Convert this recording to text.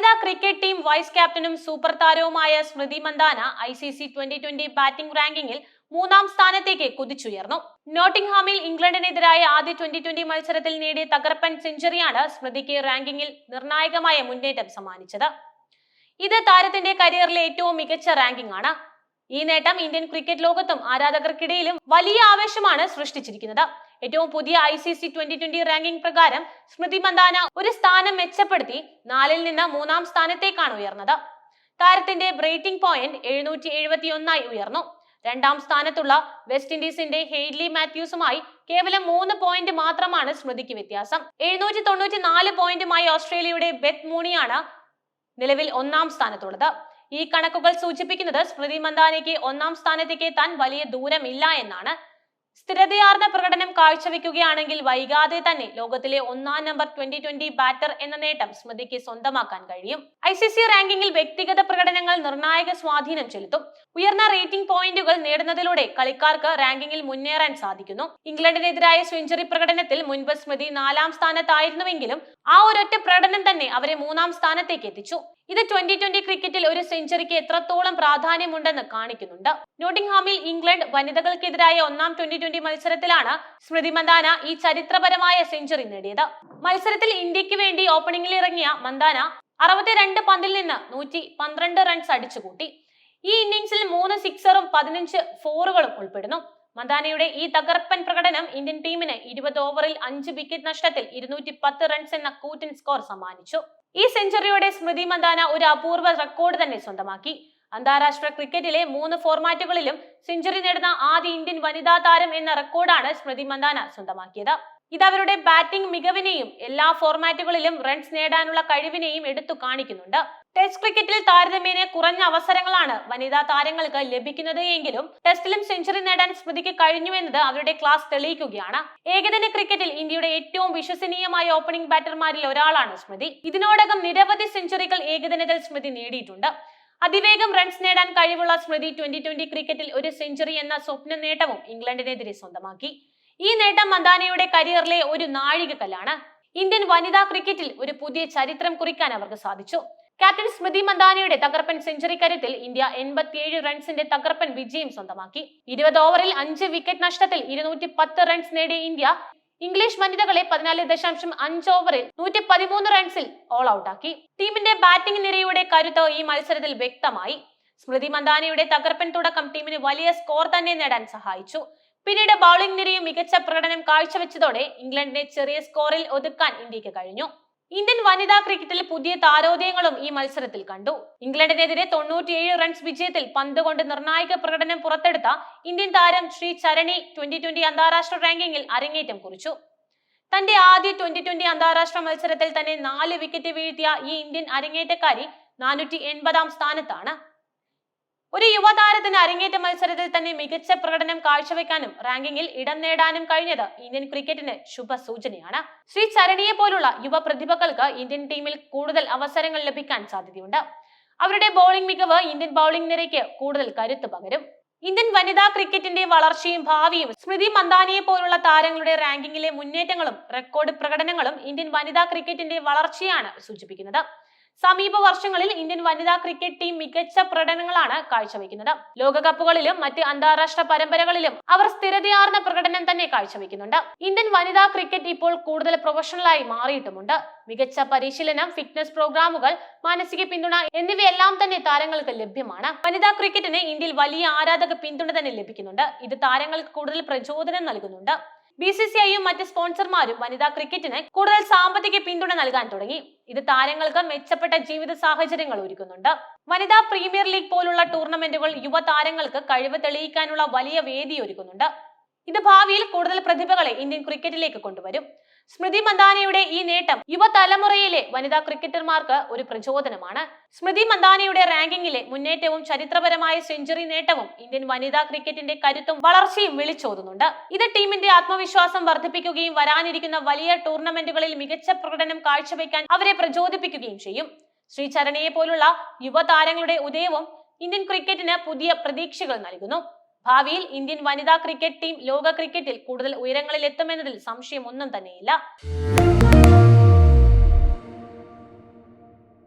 വനിതാ cricket team vice ക്യാപ്റ്റനും super താരവുമായ Smriti Mandhana I C C twenty twenty batting റാങ്കിങ്ങിൽ മൂന്നാം സ്ഥാനത്തേക്ക് കുതിച്ചുയർന്നു. നോട്ടിംഗ്ഹാമിൽ ഇംഗ്ലണ്ടിനെതിരായ ആദ്യ ട്വന്റി ട്വന്റി മത്സരത്തിൽ നേടിയ തകർപ്പൻ സെഞ്ചുറിയാണ് സ്മൃതിക്ക് റാങ്കിങ്ങിൽ നിർണായകമായ മുന്നേറ്റം സമ്മാനിച്ചത്. ഇത് താരത്തിന്റെ കരിയറിലെ ഏറ്റവും മികച്ച റാങ്കിംഗ് ആണ് ഈ നേട്ടം ഇന്ത്യൻ ക്രിക്കറ്റ് ലോകത്തും ആരാധകർക്കിടയിലും വലിയ ആവേശമാണ് സൃഷ്ടിച്ചിരിക്കുന്നത്. ഏറ്റവും പുതിയ I C C twenty twenty ranking പ്രകാരം സ്മൃതി മന്ദാന ഒരു സ്ഥാനം മെച്ചപ്പെടുത്തി നാലിൽ നിന്ന് മൂന്നാം സ്ഥാനത്തേക്കാണ് ഉയർന്നത്. താരത്തിന്റെ ബ്രേറ്റിംഗ് പോയിന്റ് എഴുന്നൂറ്റി എഴുപത്തി ഒന്നായി ഉയർന്നു. രണ്ടാം സ്ഥാനത്തുള്ള വെസ്റ്റ് ഇൻഡീസിന്റെ ഹെയ്ഡ്ലി മാത്യൂസുമായി കേവലം മൂന്ന് പോയിന്റ് മാത്രമാണ് സ്മൃതിക്ക് വ്യത്യാസം. എഴുന്നൂറ്റി തൊണ്ണൂറ്റി നാല് പോയിന്റുമായി ഓസ്ട്രേലിയയുടെ ബെത്ത് മൂണിയാണ് നിലവിൽ ഒന്നാം സ്ഥാനത്തുള്ളത്. ഈ കണക്കുകൾ സൂചിപ്പിക്കുന്നത് സ്മൃതി മന്ദാനയ്ക്ക് ഒന്നാം സ്ഥാനത്തേക്ക് താൻ വലിയ ദൂരമില്ല എന്നാണ്. സ്ഥിരതയാർന്ന പ്രകടനം കാഴ്ചവെക്കുകയാണെങ്കിൽ വൈകാതെ തന്നെ ലോകത്തിലെ ഒന്നാം നമ്പർ ട്വന്റി ട്വന്റി ബാറ്റർ എന്ന നേട്ടം സ്മൃതിക്ക് സ്വന്തമാക്കാൻ കഴിയും. ഐ സി സി റാങ്കിങ്ങിൽ വ്യക്തിഗത പ്രകടനങ്ങൾ നിർണായക സ്വാധീനം ചെലുത്തും. ഉയർന്ന റേറ്റിംഗ് പോയിന്റുകൾ നേടുന്നതിലൂടെ കളിക്കാർക്ക് റാങ്കിങ്ങിൽ മുന്നേറാൻ സാധിക്കുന്നു. ഇംഗ്ലണ്ടിനെതിരായ സെഞ്ചുറി പ്രകടനത്തിൽ മുൻപ് സ്മൃതി നാലാം സ്ഥാനത്തായിരുന്നുവെങ്കിലും ആ ഒരൊറ്റ പ്രകടനം തന്നെ അവരെ മൂന്നാം സ്ഥാനത്തേക്ക് എത്തിച്ചു. ഇത് ട്വന്റി ട്വന്റി ക്രിക്കറ്റിൽ ഒരു സെഞ്ചുറിക്ക് എത്രത്തോളം പ്രാധാന്യമുണ്ടെന്ന് കാണിക്കുന്നുണ്ട്. നോട്ടിംഗ്ഹാമിൽ ഇംഗ്ലണ്ട് വനിതകൾക്കെതിരായ ഒന്നാം ട്വന്റി ട്വന്റി മത്സരത്തിലാണ് സ്മൃതി മന്ദാന ഈ ചരിത്രപരമായ സെഞ്ചുറി നേടിയത്. മത്സരത്തിൽ ഇന്ത്യയ്ക്ക് വേണ്ടി ഓപ്പണിംഗിൽ ഇറങ്ങിയ മന്ദാന അറുപത്തിരണ്ട് പന്തിൽ നിന്ന് നൂറ്റി പന്ത്രണ്ട് റൺസ് അടിച്ചുകൂട്ടി. ഈ ഇന്നിംഗ്സിൽ മൂന്ന് സിക്സറും പതിനഞ്ച് ഫോറുകളും ഉൾപ്പെടുന്നു. മന്ദാനയുടെ ഈ തകർപ്പൻ പ്രകടനം ഇന്ത്യൻ ടീമിന് ഇരുപത് ഓവറിൽ അഞ്ച് വിക്കറ്റ് നഷ്ടത്തിൽ ഇരുന്നൂറ്റി പത്ത് റൺസ് എന്ന കൂറ്റൻ സ്കോർ സമ്മാനിച്ചു. ഈ സെഞ്ചുറിയോടെ സ്മൃതി മന്ദാന ഒരു അപൂർവ റെക്കോർഡ് തന്നെ സ്വന്തമാക്കി. അന്താരാഷ്ട്ര ക്രിക്കറ്റിലെ മൂന്ന് ഫോർമാറ്റുകളിലും സെഞ്ചുറി നേടുന്ന ആദ്യ ഇന്ത്യൻ വനിതാ താരം എന്ന റെക്കോർഡാണ് സ്മൃതി മന്ദാന സ്വന്തമാക്കിയത്. ഇത് അവരുടെ ബാറ്റിംഗ് മികവിനെയും എല്ലാ ഫോർമാറ്റുകളിലും റൺസ് നേടാനുള്ള കഴിവിനെയും എടുത്തു കാണിക്കുന്നുണ്ട്. ടെസ്റ്റ് ക്രിക്കറ്റിൽ താരതമ്യേന കുറഞ്ഞ അവസരങ്ങളാണ് വനിതാ താരങ്ങൾക്ക് ലഭിക്കുന്നത് എങ്കിലും ടെസ്റ്റിലും സെഞ്ചുറി നേടാൻ സ്മൃതിക്ക് കഴിഞ്ഞു എന്നത് അവരുടെ ക്ലാസ് തെളിയിക്കുകയാണ്. ഏകദിന ക്രിക്കറ്റിൽ ഇന്ത്യയുടെ ഏറ്റവും വിശ്വസനീയമായ ഓപ്പണിംഗ് ബാറ്റർമാരിൽ ഒരാളാണ് സ്മൃതി. ഇതിനോടകം നിരവധി സെഞ്ചുറികൾ ഏകദിനത്തിൽ സ്മൃതി നേടിയിട്ടുണ്ട്. അതിവേഗം റൺസ് നേടാൻ കഴിവുള്ള സ്മൃതി ട്വന്റി ട്വന്റി ക്രിക്കറ്റിൽ ഒരു സെഞ്ചുറി എന്ന സ്വപ്ന നേട്ടവും ഇംഗ്ലണ്ടിനെതിരെ സ്വന്തമാക്കി. ഈ നേട്ടം മന്ദാനയുടെ കരിയറിലെ ഒരു നാഴികക്കല്ലാണ്. ഇന്ത്യൻ വനിതാ ക്രിക്കറ്റിൽ ഒരു പുതിയ ചരിത്രം കുറിക്കാൻ അവർക്ക് സാധിച്ചു. ക്യാപ്റ്റൻ സ്മൃതി മന്ദാനയുടെ തകർപ്പൻ സെഞ്ചുറി കരുത്തിൽ ഇന്ത്യ എൺപത്തിയേഴ് റൺസിന്റെ തകർപ്പൻ വിജയം സ്വന്തമാക്കി. ഇരുപത് ഓവറിൽ അഞ്ച് വിക്കറ്റ് നഷ്ടത്തിൽ ഇരുന്നൂറ്റി പത്ത് റൺസ് നേടിയ ഇന്ത്യ ഇംഗ്ലീഷ് വനിതകളെ പതിനാല് ദശാംശം അഞ്ച് ഓവറിൽ നൂറ്റി പതിമൂന്ന് റൺസിൽ ഓൾ ഔട്ടാക്കി ടീമിന്റെ ബാറ്റിംഗ് നിരയുടെ കരുത്ത് ഈ മത്സരത്തിൽ വ്യക്തമായി. സ്മൃതി മന്ദാനയുടെ തകർപ്പൻ തുടക്കം ടീമിന് വലിയ സ്കോർ തന്നെ നേടാൻ സഹായിച്ചു. പിന്നീട് ബൌളിംഗ് നിരയും മികച്ച പ്രകടനം കാഴ്ചവെച്ചതോടെ ഇംഗ്ലണ്ടിനെ ചെറിയ സ്കോറിൽ ഒതുക്കാൻ ഇന്ത്യയ്ക്ക് കഴിഞ്ഞു. ഇന്ത്യൻ വനിതാ ക്രിക്കറ്റിൽ പുതിയ താരോദയങ്ങളും ഈ മത്സരത്തിൽ കണ്ടു. ഇംഗ്ലണ്ടിനെതിരെ തൊണ്ണൂറ്റിയേഴ് റൺസ് വിജയത്തിൽ പന്ത് കൊണ്ട് നിർണായക പ്രകടനം പുറത്തെടുത്ത ഇന്ത്യൻ താരം ശ്രീ ചരണി ട്വന്റി ട്വന്റി അന്താരാഷ്ട്ര റാങ്കിങ്ങിൽ അരങ്ങേറ്റം കുറിച്ചു. തന്റെ ആദ്യ ട്വന്റി ട്വന്റി അന്താരാഷ്ട്ര മത്സരത്തിൽ തന്നെ നാല് വിക്കറ്റ് വീഴ്ത്തിയ ഈ ഇന്ത്യൻ അരങ്ങേറ്റക്കാരി നാനൂറ്റി എൺപതാം സ്ഥാനത്താണ്. ഒരു യുവതാരത്തിന് അരങ്ങേറ്റ മത്സരത്തിൽ തന്നെ മികച്ച പ്രകടനം കാഴ്ചവെക്കാനും റാങ്കിങ്ങിൽ ഇടം നേടാനും കഴിഞ്ഞത് ഇന്ത്യൻ ക്രിക്കറ്റിന് ശുഭ സൂചനയാണ് ശ്രീ ചരണിയെ പോലുള്ള യുവ പ്രതിഭകൾക്ക് ഇന്ത്യൻ ടീമിൽ കൂടുതൽ അവസരങ്ങൾ ലഭിക്കാൻ സാധ്യതയുണ്ട്. അവരുടെ ബൗളിംഗ് മികവ് ഇന്ത്യൻ ബൗളിംഗ് നിരയ്ക്ക് കൂടുതൽ കരുത്ത് പകരും. ഇന്ത്യൻ വനിതാ ക്രിക്കറ്റിന്റെ വളർച്ചയും ഭാവിയും സ്മൃതി മന്ദാനിയെ പോലുള്ള താരങ്ങളുടെ റാങ്കിങ്ങിലെ മുന്നേറ്റങ്ങളും റെക്കോർഡ് പ്രകടനങ്ങളും ഇന്ത്യൻ വനിതാ ക്രിക്കറ്റിന്റെ വളർച്ചയാണ് സൂചിപ്പിക്കുന്നത്. സമീപ വർഷങ്ങളിൽ ഇന്ത്യൻ വനിതാ ക്രിക്കറ്റ് ടീം മികച്ച പ്രകടനങ്ങളാണ് കാഴ്ചവെക്കുന്നത്. ലോകകപ്പുകളിലും മറ്റ് അന്താരാഷ്ട്ര പരമ്പരകളിലും അവർ സ്ഥിരതയാർന്ന പ്രകടനം തന്നെ കാഴ്ചവെക്കുന്നുണ്ട്. ഇന്ത്യൻ വനിതാ ക്രിക്കറ്റ് ഇപ്പോൾ കൂടുതൽ പ്രൊഫഷണലായി മാറിയിട്ടുമുണ്ട്. മികച്ച പരിശീലനം ഫിറ്റ്നസ് പ്രോഗ്രാമുകൾ മാനസിക പിന്തുണ എന്നിവയെല്ലാം തന്നെ താരങ്ങൾക്ക് ലഭ്യമാണ്. വനിതാ ക്രിക്കറ്റിന് ഇന്ത്യയിൽ വലിയ ആരാധക പിന്തുണ തന്നെ ലഭിക്കുന്നുണ്ട്. ഇത് താരങ്ങൾക്ക് കൂടുതൽ പ്രചോദനം നൽകുന്നുണ്ട്. ബി സി സി ഐയും മറ്റ് സ്പോൺസർമാരും വനിതാ ക്രിക്കറ്റിന് കൂടുതൽ സാമ്പത്തിക പിന്തുണ നൽകാൻ തുടങ്ങി. ഇത് താരങ്ങൾക്ക് മെച്ചപ്പെട്ട ജീവിത സാഹചര്യങ്ങൾ ഒരുക്കുന്നുണ്ട്. വനിതാ പ്രീമിയർ ലീഗ് പോലുള്ള ടൂർണമെന്റുകൾ യുവ താരങ്ങൾക്ക് കഴിവ് തെളിയിക്കാനുള്ള വലിയ വേദി ഒരുക്കുന്നുണ്ട്. ഇത് ഭാവിയിൽ കൂടുതൽ പ്രതിഭകളെ ഇന്ത്യൻ ക്രിക്കറ്റിലേക്ക് കൊണ്ടുവരും. സ്മൃതി മന്ദാനയുടെ ഈ നേട്ടം യുവതലമുറയിലെ വനിതാ ക്രിക്കറ്റർമാർക്ക് ഒരു പ്രചോദനമാണ്. സ്മൃതി മന്ദാനയുടെ റാങ്കിങ്ങിലെ മുന്നേറ്റവും ചരിത്രപരമായ സെഞ്ചുറി നേട്ടവും ഇന്ത്യൻ വനിതാ ക്രിക്കറ്റിന്റെ കരുത്തും വളർച്ചയും വിളിച്ചോതുന്നുണ്ട്. ഇത് ടീമിന്റെ ആത്മവിശ്വാസം വർദ്ധിപ്പിക്കുകയും വരാനിരിക്കുന്ന വലിയ ടൂർണമെന്റുകളിൽ മികച്ച പ്രകടനം കാഴ്ചവെക്കാൻ അവരെ പ്രചോദിപ്പിക്കുകയും ചെയ്യും. ശ്രീചരണയെ പോലുള്ള യുവതാരങ്ങളുടെ ഉദയവും ഇന്ത്യൻ ക്രിക്കറ്റിന് പുതിയ പ്രതീക്ഷകൾ നൽകുന്നു. ഭാവിയിൽ ഇന്ത്യൻ വനിതാ ക്രിക്കറ്റ് ടീം ലോക ക്രിക്കറ്റിൽ കൂടുതൽ ഉയരങ്ങളിൽ എത്തുമെന്നതിൽ സംശയമൊന്നും തന്നെയില്ല.